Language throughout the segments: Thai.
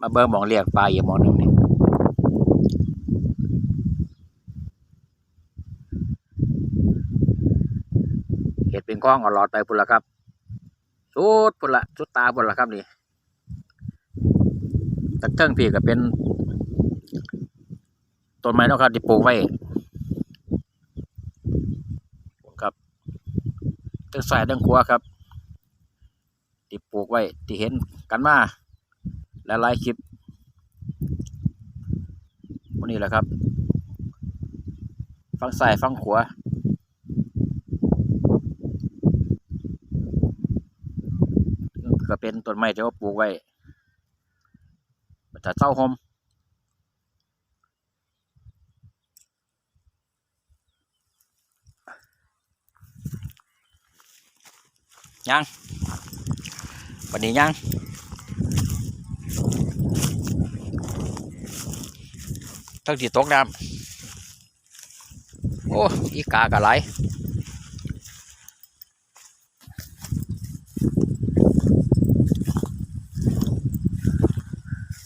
มาเบิ่งหมองเรียกปลาอีกหมองหนึ่งนี่เห็ดเป็นกล้องเอาหลอดไปพุ่นละครับสุดพุ่นละสุดตาพุ่นละครับนี่ตั้งเทิงพี่ก็เป็นต้นไม้นะครับที่ปลูกไว้ครับตั้งสายตั้งขวครับที่ปลูกไว้ที่เห็นกันมา หลายๆคลิปวันนี้แหละครับ ฟังซ้ายฟังขวาก็เป็นต้นไม้ที่ว่าปลูกไว้มันจะเศร้าหมยังวันนี้ยัง ทั้งที่ตกน้ำโอ้อีกากะไหล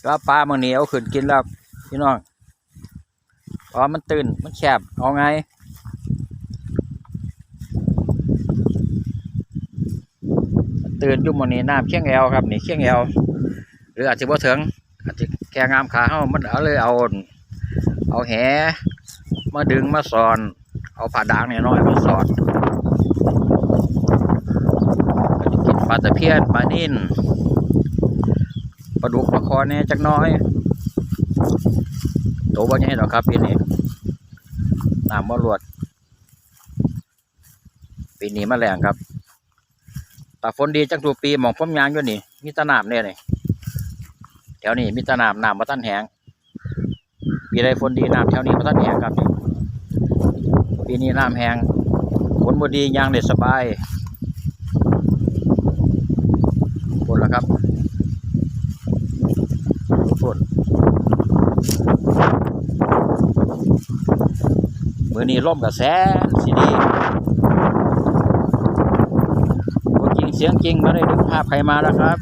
แล้วปลามันเหนียวขึ้นกินแล้วพี่น้องเพราะมันตื่น มันแคบเอาไงตื่นอยุ่หมองนี้น้ำเคียงแอวครับนี่เคียงแอว หรืออาจจะบ่ถึงอาจจะแค่งามขาเฮามันเอาเลยเอาเอาแหมาดึงมาสอน เอาผ้าด่างเนี่ยน้อยมาสอนก็จะกินปลาตะเพียนปลานิ่นปลาดุกปลาคอเนี่ยจักน้อยโตบ่ใหญ่หรอกครับปีนี้น้ำบ่รวดปีนี้มาแรงครับแตาฝนดีจังทุกปีหมองพ้มยางอยู่นี่มีตะนามเนี่ยนี่ แถวนี้มีตะนามน้ำมาตั้นแหงปีใดฝนดีน้ำแถวนี้มาตั้นแหงครับนี่ปีนี้น้ำแหงฝนบดียางได้สบายฝนและครับฝนเมื่อนี้ร่มกับแสนสีดีจริงเสียงจริงมาได้ดึงภาพใครมาแล้วครับ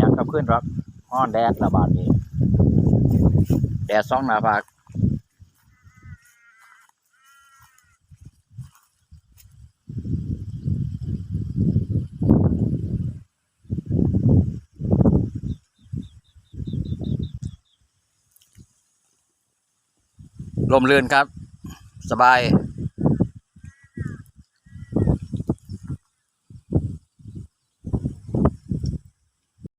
ยังกับ ขึ้นรับอ้อนแดดระบาดนี้แดดซ่องหนาผากลมเรือนครับ สบาย